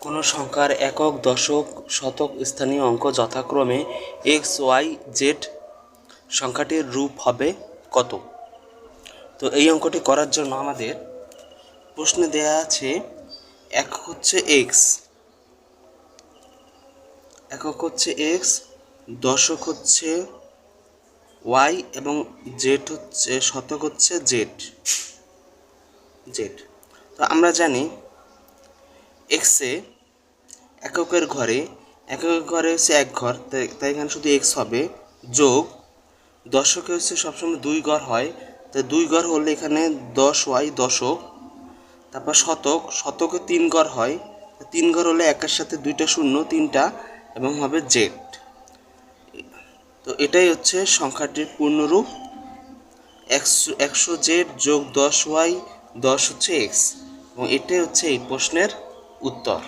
কোনো সংখ্যার একক, দশক, শতক স্থানীয় অঙ্ক যথাক্রমে এক্স, ওয়াই, জেড সংখ্যাটির রূপ হবে কত? তো এই অঙ্কটি করার জন্য আমাদের প্রশ্নে দেয়া আছে একক হচ্ছে এক্স, একক হচ্ছে এক্স, দশক হচ্ছে ওয়াই এবং জেড হচ্ছে, শতক হচ্ছে জেড জেড। তো আমরা জানি এক্সে এককের ঘরে এককের ঘরে হচ্ছে এক ঘর, তাই এখানে শুধু এক্স হবে, যোগ দশকে হচ্ছে সবসময় দুই ঘর হয়, তাই দুই ঘর হলে এখানে দশ ওয়াই দশক, তারপর শতক, শতকে তিন ঘর হয় তিন ঘর হলে একের সাথে দুইটা শূন্য, তিনটা, এবং হবে জেড তো এটাই হচ্ছে সংখ্যাটির পূর্ণরূপ একশো একশো জেড যোগ দশ ওয়াই, দশ হচ্ছে এক্স এবং এটাই হচ্ছে এই প্রশ্নের উত্তর